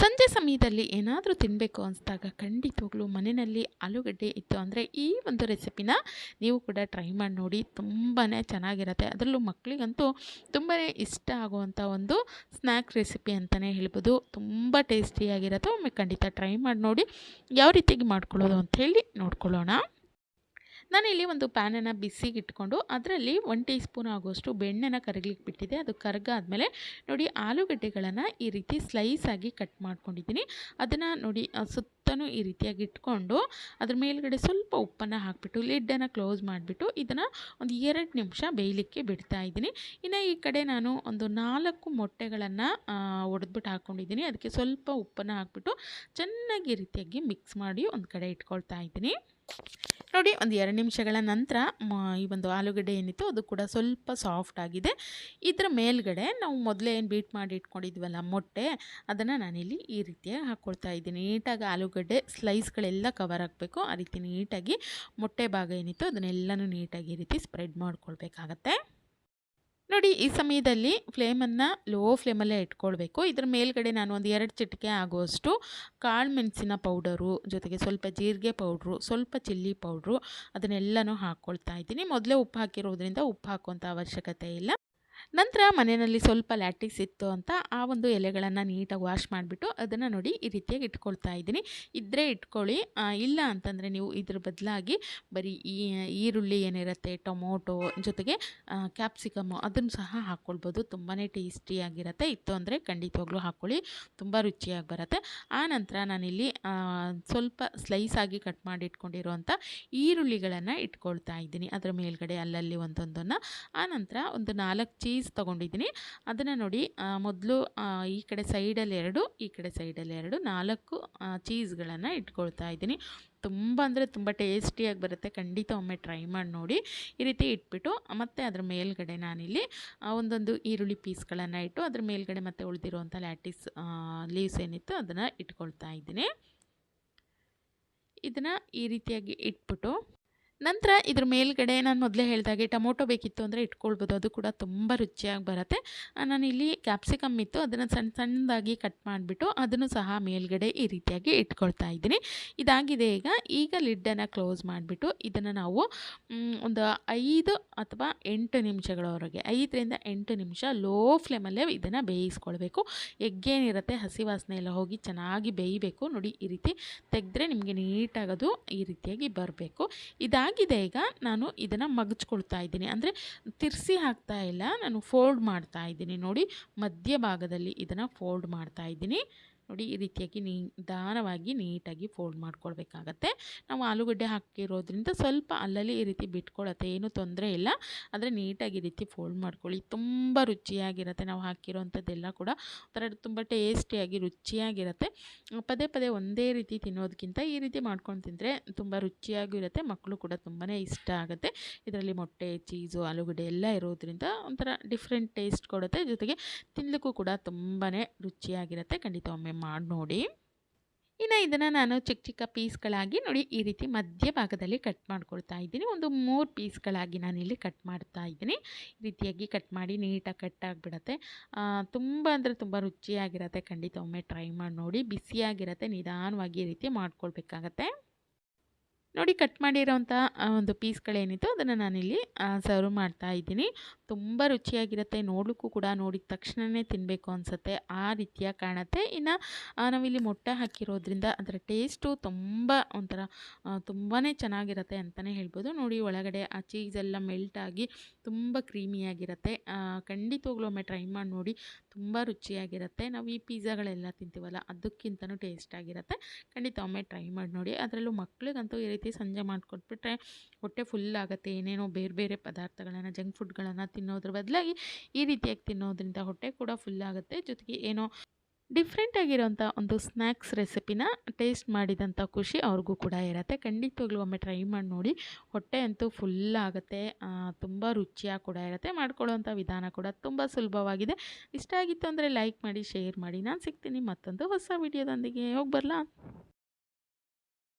ಸಂಜೆ ಸಮಯದಲ್ಲಿ ಏನಾದರೂ ತಿನ್ನಬೇಕು ಅನಿಸಿದಾಗ ಖಂಡಿತವಾಗ್ಲೂ ಮನೆಯಲ್ಲಿ ಆಲೂಗಡ್ಡೆ ಇತ್ತು ಅಂದರೆ ಈ ಒಂದು ರೆಸಿಪಿನ ನೀವು ಕೂಡ ಟ್ರೈ ಮಾಡಿ ನೋಡಿ. ತುಂಬಾ ಚೆನ್ನಾಗಿರುತ್ತೆ. ಅದರಲ್ಲೂ ಮಕ್ಕಳಿಗಂತೂ ತುಂಬಾ ಇಷ್ಟ ಆಗುವಂಥ ಒಂದು ಸ್ನ್ಯಾಕ್ ರೆಸಿಪಿ ಅಂತಲೇ ಹೇಳ್ಬೋದು. ತುಂಬ ಟೇಸ್ಟಿಯಾಗಿರುತ್ತೆ ಒಮ್ಮೆ ಖಂಡಿತ ಟ್ರೈ ಮಾಡಿ ನೋಡಿ. ಯಾವ ರೀತಿಯಾಗಿ ಮಾಡ್ಕೊಳ್ಳೋದು ಅಂಥೇಳಿ ನೋಡ್ಕೊಳ್ಳೋಣ. ನಾನಿಲ್ಲಿ ಒಂದು ಪ್ಯಾನನ್ನು ಬಿಸಿಗೆ ಇಟ್ಕೊಂಡು ಅದರಲ್ಲಿ ಒನ್ ಟೀ ಸ್ಪೂನ್ ಆಗುವಷ್ಟು ಬೆಣ್ಣೆನ ಕರಗ್ಲಿಕ್ಕೆ ಬಿಟ್ಟಿದೆ ಅದು ಕರಗಾದಮೇಲೆ ನೋಡಿ ಆಲೂಗಡ್ಡೆಗಳನ್ನು ಈ ರೀತಿ ಸ್ಲೈಸ್ ಆಗಿ ಕಟ್ ಮಾಡ್ಕೊಂಡಿದ್ದೀನಿ. ಅದನ್ನು ನೋಡಿ ಆ, ಸುತ್ತನೂ ಈ ರೀತಿಯಾಗಿ ಇಟ್ಕೊಂಡು ಅದ್ರ ಮೇಲ್ಗಡೆ ಸ್ವಲ್ಪ ಉಪ್ಪನ್ನು ಹಾಕಿಬಿಟ್ಟು ಲಿಡ್ಡನ್ನು ಕ್ಲೋಸ್ ಮಾಡಿಬಿಟ್ಟು ಇದನ್ನು ಒಂದು ಎರಡು ನಿಮಿಷ ಬೇಯಲಿಕ್ಕೆ ಬಿಡ್ತಾ ಇದ್ದೀನಿ. ಇನ್ನು ಈ ಕಡೆ ನಾನು ಒಂದು ನಾಲ್ಕು ಮೊಟ್ಟೆಗಳನ್ನು ಒಡೆದ್ಬಿಟ್ಟು ಹಾಕ್ಕೊಂಡಿದ್ದೀನಿ ಅದಕ್ಕೆ ಸ್ವಲ್ಪ ಉಪ್ಪನ್ನು ಹಾಕ್ಬಿಟ್ಟು ಚೆನ್ನಾಗಿ ರೀತಿಯಾಗಿ ಮಿಕ್ಸ್ ಮಾಡಿ ಒಂದು ಕಡೆ ಇಟ್ಕೊಳ್ತಾ ಇದ್ದೀನಿ. ನೋಡಿ, ಒಂದು ಎರಡು ನಿಮಿಷಗಳ ನಂತರ ಈ ಒಂದು ಆಲೂಗಡ್ಡೆ ಏನಿತ್ತು ಅದು ಕೂಡ ಸ್ವಲ್ಪ ಸಾಫ್ಟ್ ಆಗಿದೆ. ಇದರ ಮೇಲ್ಗಡೆ ನಾವು ಮೊದಲೇ ಏನು ಬೀಟ್ ಮಾಡಿ ಇಟ್ಕೊಂಡಿದ್ವಲ್ಲ, ಮೊಟ್ಟೆ, ಅದನ್ನು ನಾನಿಲ್ಲಿ ಈ ರೀತಿಯಾಗಿ ಹಾಕ್ಕೊಳ್ತಾ ಇದ್ದೀನಿ. ನೀಟಾಗಿ ಆಲೂಗಡ್ಡೆ ಸ್ಲೈಸ್ಗಳೆಲ್ಲ ಕವರ್ ಆಗಬೇಕು ಆ ರೀತಿ ನೀಟಾಗಿ ಮೊಟ್ಟೆ ಭಾಗ ಏನಿತ್ತು ಅದನ್ನೆಲ್ಲನೂ ನೀಟಾಗಿ ಈ ರೀತಿ ಸ್ಪ್ರೆಡ್ ಮಾಡ್ಕೊಳ್ಬೇಕಾಗತ್ತೆ. ನೋಡಿ, ಈ ಸಮಯದಲ್ಲಿ ಫ್ಲೇಮನ್ನು ಲೋ ಫ್ಲೇಮಲ್ಲೇ ಇಟ್ಕೊಳ್ಬೇಕು. ಇದ್ರ ಮೇಲ್ಗಡೆ ನಾನು ಒಂದು ಎರಡು ಚಿಟಿಕೆ ಆಗುವಷ್ಟು ಕಾಳು ಮೆಣಸಿನ ಪೌಡರು, ಜೊತೆಗೆ ಸ್ವಲ್ಪ ಜೀರಿಗೆ ಪೌಡ್ರು, ಸ್ವಲ್ಪ ಚಿಲ್ಲಿ ಪೌಡ್ರು, ಅದನ್ನೆಲ್ಲನೂ ಹಾಕ್ಕೊಳ್ತಾ ಇದ್ದೀನಿ. ಮೊದಲೇ ಉಪ್ಪು ಹಾಕಿರೋದ್ರಿಂದ ಉಪ್ಪು ಹಾಕುವಂಥ ಅವಶ್ಯಕತೆ ಇಲ್ಲ. ನಂತರ ಮನೆಯಲ್ಲಿ ಸ್ವಲ್ಪ ಲ್ಯಾಟಿಕ್ಸ್ ಇತ್ತು ಅಂತ ಆ ಒಂದು ಎಲೆಗಳನ್ನು ನೀಟಾಗಿ ವಾಶ್ ಮಾಡಿಬಿಟ್ಟು ಅದನ್ನು ನೋಡಿ ಈ ರೀತಿಯಾಗಿ ಇಟ್ಕೊಳ್ತಾ ಇದ್ದೀನಿ. ಇದ್ದರೆ ಇಟ್ಕೊಳ್ಳಿ. ಇಲ್ಲ ಅಂತಂದರೆ ನೀವು ಇದ್ರ ಬದಲಾಗಿ ಬರೀ ಈ, ಈರುಳ್ಳಿ ಏನಿರುತ್ತೆ, ಟೊಮೊಟೊ ಜೊತೆಗೆ ಕ್ಯಾಪ್ಸಿಕಮ್ಮು ಅದನ್ನು ಸಹ ಹಾಕ್ಕೊಳ್ಬೋದು. ತುಂಬಾ ಟೇಸ್ಟಿಯಾಗಿರುತ್ತೆ ಇತ್ತು ಅಂದರೆ ಖಂಡಿತವಾಗ್ಲೂ ಹಾಕ್ಕೊಳ್ಳಿ. ತುಂಬ ರುಚಿಯಾಗಿ ಬರುತ್ತೆ. ಆ ನಂತರ ನಾನಿಲ್ಲಿ ಸ್ವಲ್ಪ ಸ್ಲೈಸ್ ಆಗಿ ಕಟ್ ಮಾಡಿ ಇಟ್ಕೊಂಡಿರುವಂಥ ಈರುಳ್ಳಿಗಳನ್ನು ಇಟ್ಕೊಳ್ತಾ ಇದ್ದೀನಿ. ಅದರ ಮೇಲ್ಗಡೆ ಅಲ್ಲಲ್ಲಿ ಒಂದೊಂದನ್ನು. ಆ ನಂತರ ಒಂದು ನಾಲ್ಕು ಚೀಸ್ ತೊಗೊಂಡಿದ್ದೀನಿ. ಅದನ್ನು ನೋಡಿ ಮೊದಲು ಈ ಕಡೆ ಸೈಡಲ್ಲಿ ಎರಡು, ಈ ಕಡೆ ಸೈಡಲ್ಲಿ ಎರಡು, ನಾಲ್ಕು ಚೀಸ್ಗಳನ್ನು ಇಟ್ಕೊಳ್ತಾ ಇದ್ದೀನಿ. ತುಂಬ ಅಂದರೆ ತುಂಬ ಟೇಸ್ಟಿಯಾಗಿ ಬರುತ್ತೆ. ಖಂಡಿತ ಒಮ್ಮೆ ಟ್ರೈ ಮಾಡಿ ನೋಡಿ. ಈ ರೀತಿ ಇಟ್ಬಿಟ್ಟು, ಮತ್ತು ಅದ್ರ ಮೇಲ್ಗಡೆ ನಾನಿಲ್ಲಿ ಒಂದೊಂದು ಈರುಳ್ಳಿ ಪೀಸ್ಗಳನ್ನು ಇಟ್ಟು, ಅದ್ರ ಮೇಲ್ಗಡೆ ಮತ್ತೆ ಉಳಿದಿರುವಂಥ ಲ್ಯಾಟಿಸ್ ಲೀವ್ಸ್ ಏನಿತ್ತು ಅದನ್ನು ಇಟ್ಕೊಳ್ತಾ ಇದ್ದೀನಿ. ಇದನ್ನು ಈ ರೀತಿಯಾಗಿ ಇಟ್ಬಿಟ್ಟು ನಂತರ ಇದ್ರ ಮೇಲ್ಗಡೆ ನಾನು ಮೊದಲೇ ಹೇಳಿದಾಗೆ ಟೊಮೊಟೊ ಬೇಕಿತ್ತು ಅಂದರೆ ಇಟ್ಕೊಳ್ಬೋದು. ಅದು ಕೂಡ ತುಂಬ ರುಚಿಯಾಗಿ ಬರುತ್ತೆ. ನಾನು ನಾನಿಲ್ಲಿ ಕ್ಯಾಪ್ಸಿಕಮ್ ಇತ್ತು. ಅದನ್ನು ಸಣ್ಣ ಸಣ್ಣದಾಗಿ ಕಟ್ ಮಾಡಿಬಿಟ್ಟು ಅದನ್ನು ಸಹ ಮೇಲ್ಗಡೆ ಈ ರೀತಿಯಾಗಿ ಇಟ್ಕೊಳ್ತಾ ಇದ್ದೀನಿ. ಇದಾಗಿದೆ ಈಗ. ಈಗ ಲಿಡ್ಡನ್ನು ಕ್ಲೋಸ್ ಮಾಡಿಬಿಟ್ಟು ಇದನ್ನು ನಾವು ಒಂದು ಐದು ಅಥವಾ ಎಂಟು ನಿಮಿಷಗಳವರೆಗೆ, ಐದರಿಂದ ಎಂಟು ನಿಮಿಷ ಲೋ ಫ್ಲೇಮಲ್ಲೇ ಇದನ್ನು ಬೇಯಿಸ್ಕೊಳ್ಬೇಕು. ಎಗ್ಗೇನಿರುತ್ತೆ, ಹಸಿ ವಾಸನೆ ಎಲ್ಲ ಹೋಗಿ ಚೆನ್ನಾಗಿ ಬೇಯಬೇಕು. ನೋಡಿ ಈ ರೀತಿ ತೆಗೆದ್ರೆ ನಿಮಗೆ ನೀಟಾಗೋದು ಈ ರೀತಿಯಾಗಿ ಬರಬೇಕು. ಇದಾಗಿದೆ ಈಗ. ನಾನು ಇದನ್ನು ಮಗಚ್ಕೊಳ್ತಾ ಇದ್ದೀನಿ. ಅಂದರೆ ತಿರ್ಸಿ ಹಾಕ್ತಾ ಇಲ್ಲ. ನಾನು ಫೋಲ್ಡ್ ಮಾಡ್ತಾ ಇದ್ದೀನಿ. ನೋಡಿ ಮಧ್ಯಭಾಗದಲ್ಲಿ ಇದನ್ನು ಫೋಲ್ಡ್ ಮಾಡ್ತಾ ಇದ್ದೀನಿ. ನೋಡಿ ಈ ರೀತಿಯಾಗಿ ನಿಧಾನವಾಗಿ ನೀಟಾಗಿ ಫೋಲ್ಡ್ ಮಾಡ್ಕೊಳ್ಬೇಕಾಗತ್ತೆ. ನಾವು ಆಲೂಗಡ್ಡೆ ಹಾಕಿರೋದ್ರಿಂದ ಸ್ವಲ್ಪ ಅಲ್ಲಲ್ಲಿ ಈ ರೀತಿ ಬಿಟ್ಕೊಳತ್ತೆ, ಏನೂ ತೊಂದರೆ ಇಲ್ಲ. ಆದರೆ ನೀಟಾಗಿ ಈ ರೀತಿ ಫೋಲ್ಡ್ ಮಾಡ್ಕೊಳ್ಳಿ. ತುಂಬ ರುಚಿಯಾಗಿರುತ್ತೆ ನಾವು ಹಾಕಿರೋವಂಥದ್ದೆಲ್ಲ ಕೂಡ. ಒಂಥರ ತುಂಬ ಟೇಸ್ಟಿಯಾಗಿ, ರುಚಿಯಾಗಿರುತ್ತೆ. ಪದೇ ಪದೇ ಒಂದೇ ರೀತಿ ತಿನ್ನೋದಕ್ಕಿಂತ ಈ ರೀತಿ ಮಾಡ್ಕೊಂಡು ತಿಂದರೆ ತುಂಬ ರುಚಿಯಾಗೂ ಇರುತ್ತೆ, ಮಕ್ಕಳು ಕೂಡ ತುಂಬಾ ಇಷ್ಟ ಆಗುತ್ತೆ. ಇದರಲ್ಲಿ ಮೊಟ್ಟೆ, ಚೀಸು, ಆಲೂಗಡ್ಡೆ ಎಲ್ಲ ಇರೋದ್ರಿಂದ ಒಂಥರ ಡಿಫ್ರೆಂಟ್ ಟೇಸ್ಟ್ ಕೊಡುತ್ತೆ. ಜೊತೆಗೆ ತಿನ್ನಲಿಕ್ಕೂ ಕೂಡ ತುಂಬಾ ರುಚಿಯಾಗಿರುತ್ತೆ. ಖಂಡಿತ ಒಮ್ಮೆ ಮಾಡಿ ನೋಡಿ. ಇನ್ನು ಇದನ್ನು ನಾನು ಚಿಕ್ಕ ಚಿಕ್ಕ ಪೀಸ್ಗಳಾಗಿ ನೋಡಿ ಈ ರೀತಿ ಮಧ್ಯಭಾಗದಲ್ಲಿ ಕಟ್ ಮಾಡ್ಕೊಳ್ತಾ ಇದ್ದೀನಿ. ಒಂದು ಮೂರು ಪೀಸ್ಗಳಾಗಿ ನಾನಿಲ್ಲಿ ಕಟ್ ಮಾಡ್ತಾ ಇದ್ದೀನಿ. ಈ ರೀತಿಯಾಗಿ ಕಟ್ ಮಾಡಿ ನೀಟಾಗಿ ಕಟ್ ಆಗಿಬಿಡತ್ತೆ. ತುಂಬ ಅಂದರೆ ತುಂಬ ರುಚಿಯಾಗಿರತ್ತೆ. ಖಂಡಿತ ಒಮ್ಮೆ ಟ್ರೈ ಮಾಡಿ ನೋಡಿ. ಬಿಸಿಯಾಗಿರುತ್ತೆ. ನಿಧಾನವಾಗಿ ಈ ರೀತಿ ಮಾಡ್ಕೊಳ್ಬೇಕಾಗತ್ತೆ. ನೋಡಿ ಕಟ್ ಮಾಡಿರೋಂಥ ಒಂದು ಪೀಸ್ಗಳೇನಿತ್ತು ಅದನ್ನು ನಾನಿಲ್ಲಿ ಸರ್ವ್ ಮಾಡ್ತಾ ಇದ್ದೀನಿ. ತುಂಬ ರುಚಿಯಾಗಿರುತ್ತೆ. ನೋಡೋಕ್ಕೂ ಕೂಡ ನೋಡಿದ ತಕ್ಷಣವೇ ತಿನ್ನಬೇಕು ಅನಿಸುತ್ತೆ. ಆ ರೀತಿಯ ಕಾಣುತ್ತೆ. ಇನ್ನು ನಾವಿಲ್ಲಿ ಮೊಟ್ಟೆ ಹಾಕಿರೋದ್ರಿಂದ ಅದರ ಟೇಸ್ಟು ತುಂಬ ಒಂಥರ ತುಂಬಾ ಚೆನ್ನಾಗಿರುತ್ತೆ ಅಂತಲೇ ಹೇಳ್ಬೋದು. ನೋಡಿ ಒಳಗಡೆ ಆ ಚೀಸೆಲ್ಲ ಮೆಲ್ಟಾಗಿ ತುಂಬ ಕ್ರೀಮಿಯಾಗಿರುತ್ತೆ. ಖಂಡಿತವಾಗ್ಲೂ ಒಮ್ಮೆ ಟ್ರೈ ಮಾಡಿ ನೋಡಿ. ತುಂಬ ರುಚಿಯಾಗಿರುತ್ತೆ. ನಾವು ಈ ಪಿಜ್ಜಾಗಳೆಲ್ಲ ತಿಂತೀವಲ್ಲ, ಅದಕ್ಕಿಂತನೂ ಟೇಸ್ಟ್ ಆಗಿರುತ್ತೆ ಖಂಡಿತ ಒಮ್ಮೆ ಟ್ರೈ ಮಾಡಿ ನೋಡಿ. ಅದರಲ್ಲೂ ಮಕ್ಳಿಗಂತೂ ಈ ರೀತಿ ಸಂಜೆ ಮಾಡಿಕೊಟ್ಬಿಟ್ರೆ ಹೊಟ್ಟೆ ಫುಲ್ ಆಗುತ್ತೆ. ಏನೇನೋ ಬೇರೆ ಬೇರೆ ಪದಾರ್ಥಗಳನ್ನು ಜಂಕ್ ಫುಡ್ಗಳನ್ನು ತಿನ್ನೋದ್ರ ಬದಲಾಗಿ ಈ ರೀತಿಯಾಗಿ ತಿನ್ನೋದ್ರಿಂದ ಹೊಟ್ಟೆ ಕೂಡ ಫುಲ್ ಆಗುತ್ತೆ. ಜೊತೆಗೆ ಏನೋ ಡಿಫ್ರೆಂಟ್ ಆಗಿರೋಂಥ ಒಂದು ಸ್ನ್ಯಾಕ್ಸ್ ರೆಸಿಪಿನ ಟೇಸ್ಟ್ ಮಾಡಿದಂಥ ಖುಷಿ ಅವ್ರಿಗೂ ಕೂಡ ಇರುತ್ತೆ. ಖಂಡಿತವಾಗ್ಲೂ ಒಮ್ಮೆ ಟ್ರೈ ಮಾಡಿ ನೋಡಿ. ಹೊಟ್ಟೆ ಅಂತೂ ಫುಲ್ ಆಗುತ್ತೆ. ತುಂಬ ರುಚಿಯಾಗಿ ಕೂಡ ಇರುತ್ತೆ. ಮಾಡ್ಕೊಳ್ಳೋವಂಥ ವಿಧಾನ ಕೂಡ ತುಂಬ ಸುಲಭವಾಗಿದೆ. ಇಷ್ಟ ಆಗಿತ್ತು ಅಂದರೆ ಲೈಕ್ ಮಾಡಿ, ಶೇರ್ ಮಾಡಿ. ನಾನು ಸಿಗ್ತೀನಿ ಮತ್ತೊಂದು ಹೊಸ ವಿಡಿಯೋದೊಂದಿಗೆ. ಹೋಗಿ ಬರಲಾ?